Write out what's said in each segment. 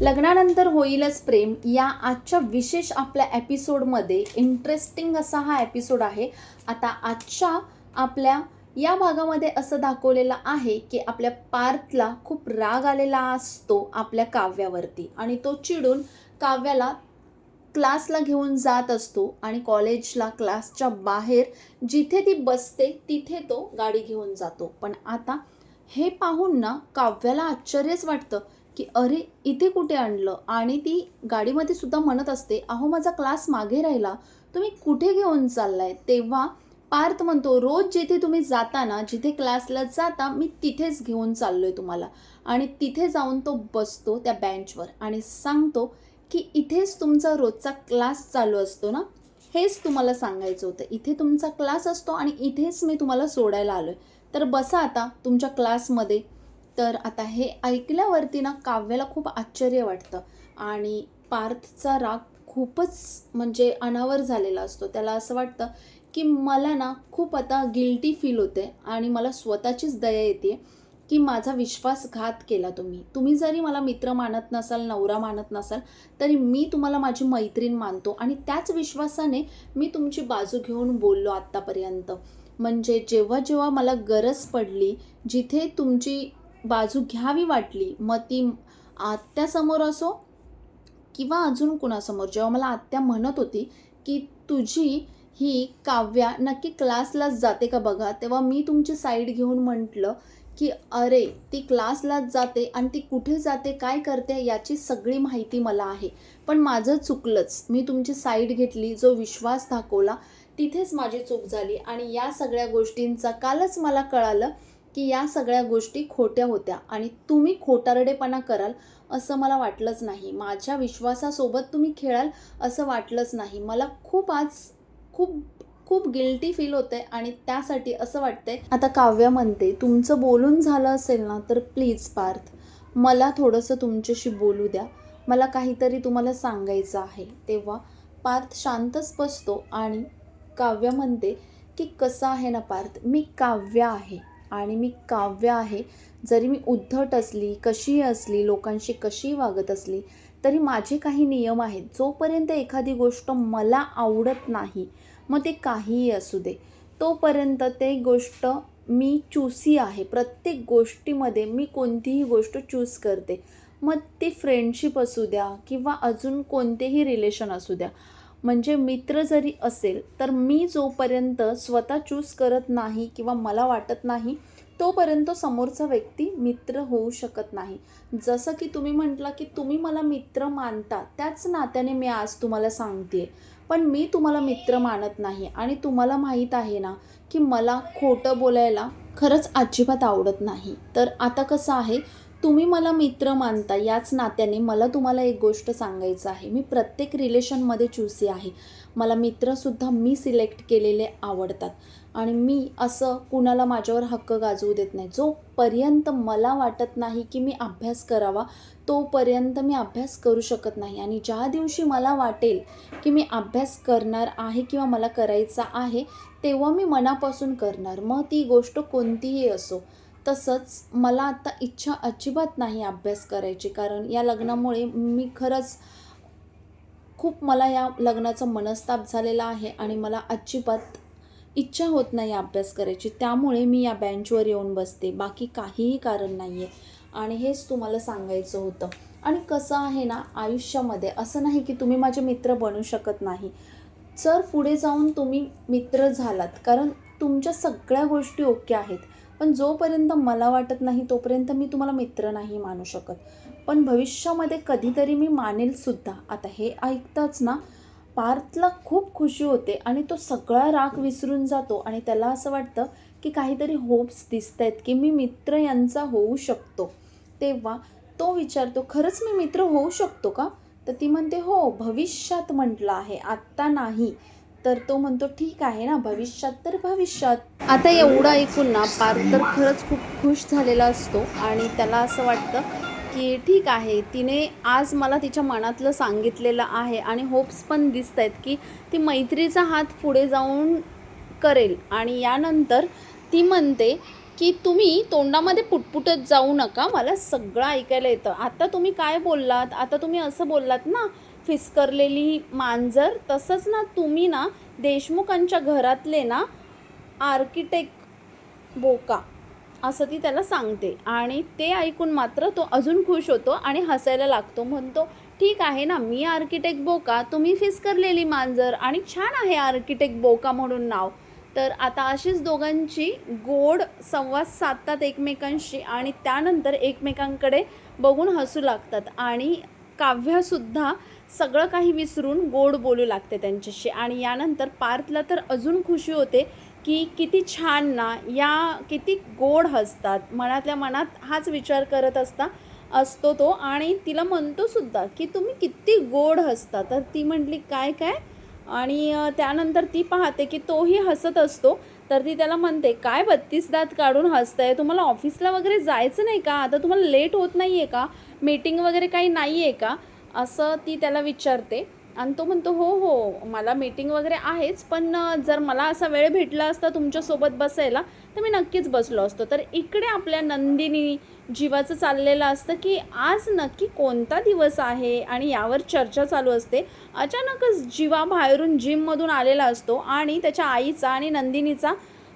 लग्नानंतर होईलच प्रेम. या आजच्या विशेष आपल्या एपिसोडमध्ये इंटरेस्टिंग असा हा एपिसोड आहे. आता आजच्या आपल्या या भागामध्ये असं दाखवलेलं आहे की आपल्या पार्थला खूप राग आलेला असतो आपल्या काव्यावरती. आणि तो चिडून काव्याला क्लासला घेऊन जात असतो आणि कॉलेजला क्लासच्या बाहेर जिथे ती बसते तिथे तो गाडी घेऊन जातो. पण आता हे पाहून ना काव्याला आश्चर्यच वाटतं की अरे इथे कुठे आणलं? आणि ती गाडीमध्ये सुद्धा म्हणत असते अहो माझा क्लास मागे राहिला. तुम्ही कुठे घेऊन चाललाय? तेव्हा पार्थ म्हणतो रोज जिथे तुम्ही जाता ना जिथे क्लासला जाता मी तिथेच घेऊन चाललोय तुम्हाला. आणि तिथे जाऊन तो बसतो त्या बेंचवर आणि सांगतो की इथेच तुमचा रोजचा क्लास चालू असतो ना? हेच तुम्हाला सांगायचं होतं. इथे तुमचा क्लास असतो आणि इथेच मी तुम्हाला सोडायला आलो आहे तर बसा आता तुमच्या क्लासमध्ये. तर आता हे ऐकल्यावरती ना काव्याला खूप आश्चर्य वाटतं. आणि पार्थचा राग खूपच म्हणजे अनावर झालेला असतो. त्याला असं वाटतं की मला ना खूप आता गिल्टी फील होते आणि मला स्वतःचीच दया येते की माझा विश्वासघात केला तुम्ही. तुम्ही जरी मला मित्र मानत नसाल नवरा मानत नसाल तरी मी तुम्हाला माझी मैत्रीण मानतो आणि त्याच विश्वासाने मी तुमची बाजू घेऊन बोललो आत्तापर्यंत. म्हणजे जेव्हा जेव्हा मला गरज पडली जिथे तुमची बाजू घ्यावी वाटली मग ती आत्यासमोर असो किंवा अजून कुणासमोर. जेव्हा मला आत्या म्हणत होती की तुझी ही काव्या नक्की क्लासलाच जाते का बघा तेव्हा मी तुमची साईड घेऊन म्हटलं की अरे ती क्लासलाच जाते आणि ती कुठे जाते काय करते याची सगळी माहिती मला आहे. पण माझं चुकलंच. मी तुमची साईड घेतली जो विश्वास दाखवला तिथेच माझी चूक झाली आणि या सगळ्या गोष्टींचा कालच मला कळालं की या सगळ्या गोष्टी खोट्या होत्या आणि तुम्ही खोटारडेपणा कराल असं मला वाटलंच नाही. माझ्या विश्वासासोबत तुम्ही खेळाल असं वाटलंच नाही. मला खूप आज खूप खूप गिल्टी फील होते आणि त्यासाठी असं वाटतंय. आता काव्य म्हणते तुमचं बोलून झालं असेल ना तर प्लीज पार्थ मला थोडंसं तुमच्याशी बोलू द्या. मला काहीतरी तुम्हाला सांगायचं आहे. तेव्हा पार्थ शांतच बसतो आणि काव्य म्हणते की कसं आहे ना पार्थ मी काव्य आहे. आणि मी काव्य आहे. जरी मी उद्धट असली कशीही असली लोकांशी कशीही वागत असली तरी माझे काही नियम आहेत. जोपर्यंत एखादी गोष्ट मला आवडत नाही मग ते काहीही असू दे. तोपर्यंत ते गोष्ट मी चूसी आहे. प्रत्येक गोष्टीमध्ये मी कोणतीही गोष्ट चूज करते. मग ती फ्रेंडशिप असू द्या किंवा अजून कोणतेही रिलेशन असू द्या. म्हणजे मित्र जरी असेल तर मी जोपर्यंत स्वतः चूज करत नाही किंवा मला वाटत नाही तोपर्यंत समोरचा व्यक्ती मित्र होऊ शकत नाही. जसं की तुम्ही म्हटलं की तुम्ही मला मित्र मानता त्याच नात्याने मी आज तुम्हाला सांगते पण मी तुम्हाला मित्र मानत नाही आणि तुम्हाला माहीत आहे ना की मला खोटं बोलायला खरंच अजिबात आवडत नाही. तर आता कसं आहे तुम्ही मला मित्र मानता याच नात्याने मला तुम्हाला एक गोष्ट सांगायचं आहे. मी प्रत्येक रिलेशनमध्ये चूसी आहे. मला मित्रसुद्धा मी सिलेक्ट केलेले आवडतात. आणि मी असं कुणाला माझ्यावर हक्क गाजवू देत नाही. जोपर्यंत मला वाटत नाही की मी अभ्यास करावा तोपर्यंत मी अभ्यास करू शकत नाही. आणि ज्या दिवशी मला वाटेल की मी अभ्यास करणार आहे किंवा मला करायचा आहे तेव्हा मी मनापासून करणार. मग ती गोष्ट कोणतीही असो. तसंच मला आता इच्छा अजिबात नाही अभ्यास करायची कारण या लग्नामुळे मी खरंच खूप मला या लग्नाचा मनस्ताप झालेला आहे आणि मला अजिबात इच्छा होत नाही अभ्यास करायची. त्यामुळे मी या बेंचवर येऊन बसते. बाकी काहीही कारण नाही आहे आणि हेच तुम्हाला सांगायचं होतं. आणि कसं आहे ना आयुष्यामध्ये असं नाही की तुम्ही माझे मित्र बनू शकत नाही. जर पुढे जाऊन तुम्ही मित्र झालात कारण तुमच्या सगळ्या गोष्टी ओके आहेत. पण जोपर्यंत मला वाटत नाही तोपर्यंत मी तुम्हाला मित्र नाही मानू शकत. पण भविष्यामध्ये कधीतरी मी मानेलसुद्धा आता हे ऐकताच ना पार्थला खूप खुशी होते आणि तो सगळा राग विसरून जातो आणि त्याला असं वाटतं की काहीतरी होप्स दिसत आहेत की मी मित्र यांचा होऊ शकतो. तेव्हा तो विचारतो खरंच मी मित्र होऊ शकतो का? तर ती म्हणते हो भविष्यात म्हटलं आहे. आत्ता नाही. तर तो म्हणतो ठीक आहे ना भविष्यात तर भविष्यात. आता एवढं ऐकून ना पार्थ तर खरंच खूप खुश झालेला असतो आणि त्याला असं वाटतं की ठीक आहे तिने आज मला तिच्या मनातलं सांगितलेलं आहे आणि होप्स पण दिसत आहेत की ती मैत्रीचा हात पुढे जाऊन करेल. आणि यानंतर ती म्हणते की तुम्ही तोंडामध्ये पुटपुटत जाऊ नका मला सगळं ऐकायला येतं. आता तुम्ही काय बोललात? आता तुम्ही असं बोललात ना फिसकरलेली मांजर तसंच ना तुम्ही ना देशमुखांच्या घरातले ना आर्किटेक्ट बोका असं ती त्याला सांगते. आणि ते ऐकून मात्र तो अजून खुश होतो आणि हसायला लागतो. म्हणतो ठीक आहे ना मी आर्किटेक्ट बोका तुम्ही फिसकरलेली मांजर आणि छान आहे आर्किटेक्ट बोका म्हणून नाव. तर आता अशीच दोघांची गोड संवाद साधतात एकमेकांशी आणि त्यानंतर एकमेकांकडे बघून हसू लागतात. आणि काव्यासुद्धा सगळं काही विसरून गोड बोलू लागते त्यांच्याशी. आणि यानंतर पार्थला तर अजून खुशी होते की किती छान ना या किती गोड हसतात. मनातल्या मनात हाच विचार करत असता असतो तो. आणि तिला म्हणतो सुद्धा की तुम्ही किती गोड हसता. तर ती म्हटली काय काय? आणि त्यानंतर ती पाहते की तोही हसत असतो. तर ती त्याला म्हणते काय बत्तीस दात काढून हसताय? तुम्हाला ऑफिसला वगैरे जायचं नाही का? आता तुम्हाला लेट होत नाही आहे का? मीटिंग वगैरे काही नाही आहे का? असं ती त्याला विचारते. आणि तो म्हणतो हो हो मला मीटिंग वगैरे आहेच पण जर मला असा वेळ भेटला असता तुमच्यासोबत बसायला तर मी नक्कीच बसलो असतो. तर इकडे आपल्या नंदिनी जीवाचं चाललेलं असतं की आज नक्की कोणता दिवस आहे आणि यावर चर्चा चालू असते. अचानकच जीवा बाहेरून जिममधून आलेला असतो आणि त्याच्या आईचा आणि नंदिनीचा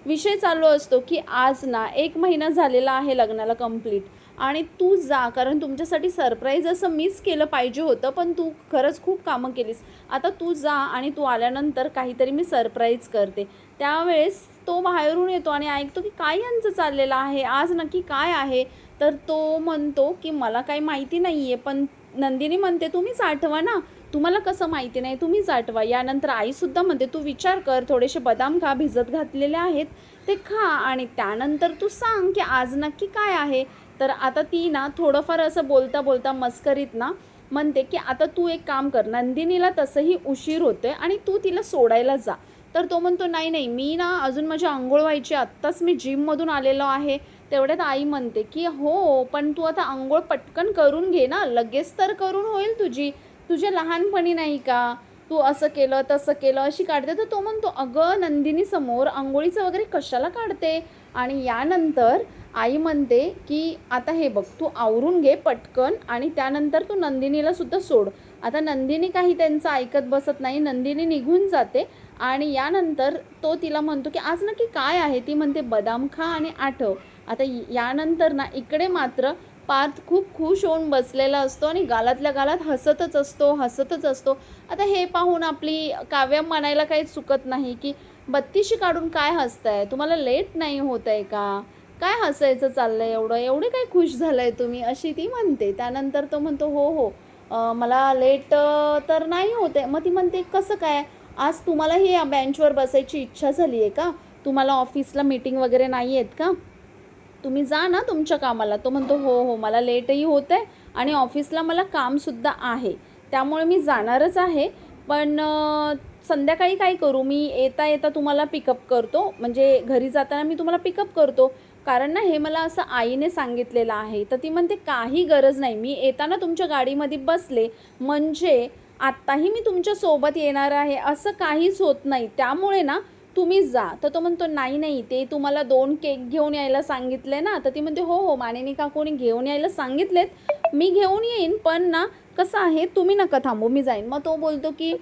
विषय चालू असतो की आज ना एक महिना झालेला आहे लग्नाला कंप्लीट आणि तू जा कारण तुमच्यासाठी सरप्राईज असं मिस केलं पाहिजे होतं पण तू खरंच खूप कामं केलीस. आता तू जा आणि तू आल्यानंतर काहीतरी मी सरप्राईज करते. त्यावेळेस तो बाहेरून येतो आणि ऐकतो की काय यांचं चाललेलं आहे आज नक्की काय आहे? तर तो म्हणतो की मला काही माहिती नाही आहे पण नंदिनी म्हणते तुम्हीच आठवा ना तुम्हाला कसं माहिती नाही तुम्हीच आठवा यानंतर आईसुद्धा म्हणते तू विचार कर थोडेसे बदाम खा भिजत घातलेले आहेत ते खा. आणि त्यानंतर तू सांग की आज नक्की काय आहे. तर आता ती ना थोडंफार असं बोलता बोलता मस्करीत ना म्हणते की आता तू एक काम कर नंदिनीला तसंही उशीर होतोय आणि तू तिला सोडायला जा. तर तो म्हणतो नाही नाही मी ना अजून माझी आंघोळ व्हायची आत्ताच मी जिममधून आलेलो आहे. तेवढ्यात आई म्हणते की हो पण तू आता आंघोळ पटकन करून घे ना लगेच तर करून होईल तुझी. तुझ्या लहानपणी नाही का? तू असं केलं तसं केलं अशी काढते. तर तो म्हणतो अगं नंदिनी समोर आंघोळीचं वगैरे कशाला काढते? आणि यानंतर आई म्हणते की आता हे बघ तू आवरून घे पटकन आणि त्यानंतर तू नंदिनीला सुद्धा सोड. आता नंदिनी काही त्यांचं ऐकत बसत नाही. नंदिनी निघून जाते आणि यानंतर तो तिला म्हणतो की आज नक्की काय आहे? ती म्हणते बदाम खा आणि आठव. आता यानंतर ना इकडे मात्र पार्थ खूप खुश होऊन बसलेला असतो आणि गालातल्या गालात हसतच असतो हसतच असतो. आता हे पाहून आपली काव्य म्हणायला काही चुकत नाही की बत्तीशी काढून काय हसताय? तुम्हाला लेट नाही होत आहे का? काय हसायचं चाललंय एवढं? एवढे काय खुश झालंय तुम्ही? अशी ती म्हणते. त्यानंतर तो म्हणतो हो हो. मला लेट तर नाही होत आहे मग ती म्हणते कसं काय? आज तुम्हालाही या बेंचवर बसायची इच्छा झाली आहे का? तुम्हाला ऑफिसला मीटिंग वगैरे नाही आहेत का? तुम्ही जा ना तुमच्या कामाला. तो म्हणतो हो हो मला लेटही होत आहे आणि ऑफिसला मला कामसुद्धा आहे. त्यामुळे मी जाणारच आहे. पण संध्याकाळी काय करू? मी येता येता तुम्हाला पिकअप करतो. म्हणजे घरी जाताना मी तुम्हाला पिकअप करतो. कारण ना हे मला असं आईने सांगितलेलं आहे. तर ती म्हणते काही गरज नाही. मी येताना तुमच्या गाडीमध्ये बसले. म्हणजे आत्ताही मी तुमच्यासोबत येणार आहे. असं काहीच होत नाही. त्यामुळे ना तुम्ही जा. तर तो म्हणतो नाही नाही ते तुम्हाला दोन केक घेऊन यायला सांगितले ना. तर ती म्हणते हो हो मानेनी काकूने घेऊन यायला सांगितलेत? मी घेऊन येईन पण ना कसं आहे तुम्ही नका थांबू मी जाईन. मग तो बोलतो की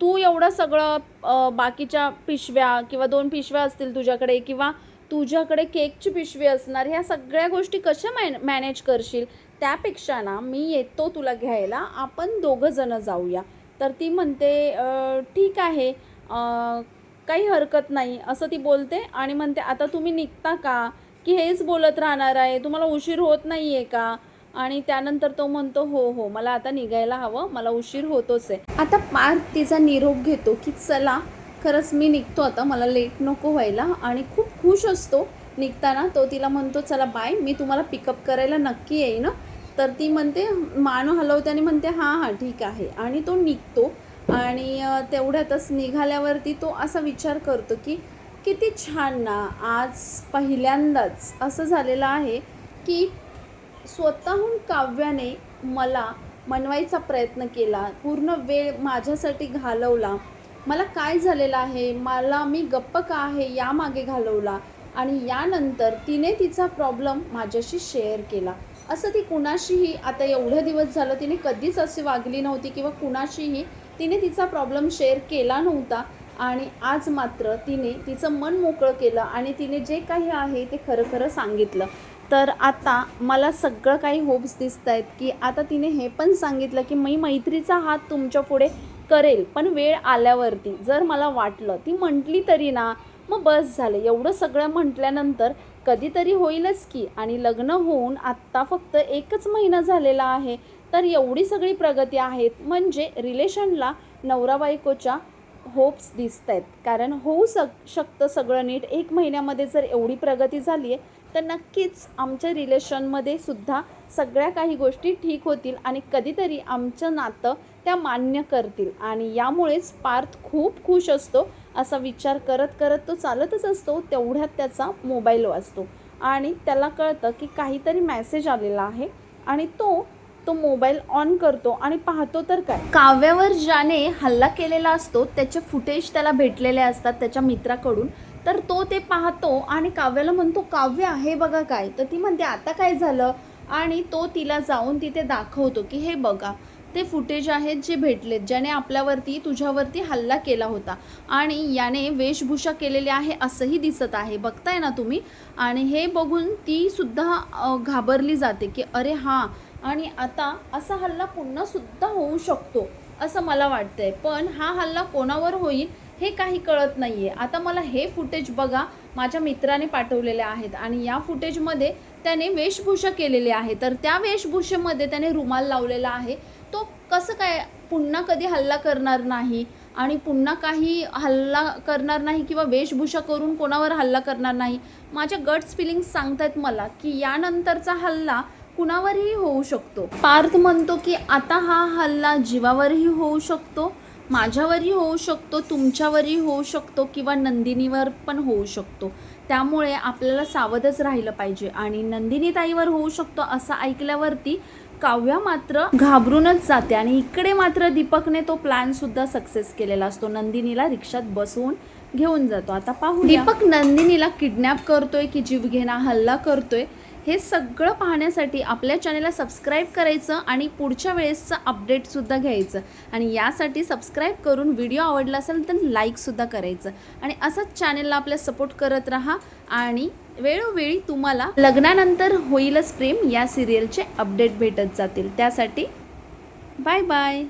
तू एवढं सगळं बाकीच्या पिशव्या किंवा दोन पिशव्या असतील तुझ्याकडे किंवा तुझ्याकडे केकची पिशवी असणार ह्या सगळ्या गोष्टी कशा मॅन मॅनेज करशील? त्यापेक्षा ना मी येतो तुला घ्यायला आपण दोघंजणं जाऊया. तर ती म्हणते ठीक आहे काही हरकत नाही असं ती बोलते आणि म्हणते आता तुम्ही निघता का? की हेच बोलत राहणार आहे तुम्हाला उशीर होत नाही आहे का? आणि त्यानंतर तो म्हणतो हो हो मला आता निघायला हवं मला उशीर होतोच आहे. आता पार्थ तिचा निरोप घेतो की चला खरंच मी निघतो आता मला लेट नको व्हायला. आणि खूप खुश असतो निघताना. तो तिला म्हणतो चला बाय मी तुम्हाला पिकअप करायला नक्की येईन. तर ती म्हणते मान हलवते आणि म्हणते हां हां ठीक आहे. आणि तो निघतो. आणि तेवढ्यातच निघाल्यावरती तो असा विचार करतो की किती छान ना आज पहिल्यांदाच असं झालेलं आहे की स्वतःहून काव्याने मला मनवायचा प्रयत्न केला पूर्ण वेळ माझ्यासाठी घालवला. मला काय झालेलं आहे? मला मी गप्प का आहे यामागे घालवला? आणि यानंतर तिने तिचा प्रॉब्लेम माझ्याशी शेअर केला. असं ती कुणाशीही आता एवढं दिवस झालं तिने कधीच अशी वागली नव्हती किंवा कुणाशीही तिने तिचा प्रॉब्लेम शेअर केला नव्हता आणि आज मात्र तिने तिचं मन मोकळं केलं आणि तिने जे काही आहे ते खरं खरं सांगितलं. तर आता मला सगळं काही होप्स दिसत आहेत की आता तिने हे पण सांगितलं की मी मैत्रीचा हात तुमच्यापुढे करेल पण वेळ आल्यावरती. जर मला वाटलं ती म्हटली तरी ना मग बस झालं. एवढं सगळं म्हटल्यानंतर कधीतरी होईलच की. आणि लग्न होऊन आत्ता फक्त एकच महिना झालेला आहे. तर एवढी सगळी प्रगती आहेत म्हणजे रिलेशनला नवरा बायकोच्या होप्स दिसत आहेत कारण होऊ शक शकतं सगळं नीट. एक महिन्यामध्ये जर एवढी प्रगती झाली आहे तर नक्कीच आमच्या रिलेशनमध्ये सुद्धा सगळ्या काही गोष्टी ठीक होतील आणि कधीतरी आमचं नातं त्या मान्य करतील. आणि यामुळेच पार्थ खूप खुश असतो असा विचार करत करत तो चालतच असतो तेवढ्यात त्याचा मोबाईल वाजतो. आणि त्याला कळतं की काहीतरी मॅसेज आलेला आहे आणि तो तो मोबाईल ऑन करतो आणि पाहतो तर काय? काव्यावर ज्याने हल्ला केलेला असतो त्याचे फुटेज त्याला भेटलेले असतात त्याच्या मित्राकडून तर तो ते पाहतो आणि काव्याला म्हणतो काव्य आहे बघा काय? तर ती म्हणते आता काय झालं? आणि तो तिला जाऊन तिथे दाखवतो की हे बघा ते फुटेज आहेत जे भेटलेत ज्याने आपल्यावरती तुझ्यावरती हल्ला केला होता आणि याने वेशभूषा केलेली आहे असंही दिसत आहे. बघताय ना तुम्ही? आणि हे बघून ती सुद्धा घाबरली जाते की अरे हां आणि आता असा हल्ला पुन्हा सुद्धा होऊ शकतो असं मला वाटतंय. पण हा हल्ला कोणावर होईल हे काही कळत नाहीये. आता मला हे फुटेज बघा माझ्या मित्राने पाठवलेले आहेत आणि या फुटेजमध्ये त्याने वेशभूषा केलेली आहे. तर त्या वेशभूषेमध्ये त्याने रुमाल लावलेला आहे. तो कसं काय पुन्हा कधी हल्ला करणार नाही आणि पुन्हा काही हल्ला करणार नाही किंवा वेशभूषा करून कोणावर हल्ला करणार नाही? माझ्या गट्स फिलिंग्स सांगतायत मला की यानंतरचा हल्ला कुणावरही होऊ शकतो. पार्थ म्हणतो की आता हा हल्ला जीवावरही होऊ शकतो माझ्यावरही होऊ शकतो तुमच्यावरही होऊ शकतो किंवा नंदिनीवर पण होऊ शकतो. त्यामुळे आपल्याला सावधच राहिलं पाहिजे आणि नंदिनी ताईवर होऊ शकतो असं ऐकल्यावरती काव्या मात्र घाबरूनच जाते आणि इकडे मात्र दीपकने तो प्लॅन सुद्धा सक्सेस केलेला असतो. नंदिनीला रिक्षात बसवून घेऊन जातो. आता पाहू दीपक नंदिनीला किडनॅप करतोय की जीवघेणा हल्ला करतोय. हे सगळं पाहण्यासाठी आपल्या चॅनेलला सबस्क्राईब करायचं आणि पुढच्या वेळेसचं अपडेटसुद्धा घ्यायचं. आणि यासाठी सबस्क्राईब करून व्हिडिओ आवडला असेल तर लाईकसुद्धा करायचं. आणि असंच चॅनेलला आपल्या सपोर्ट करत राहा आणि वेळोवेळी तुम्हाला लग्नानंतर होईलच प्रेम या सिरियलचे अपडेट भेटत जातील. त्यासाठी बाय बाय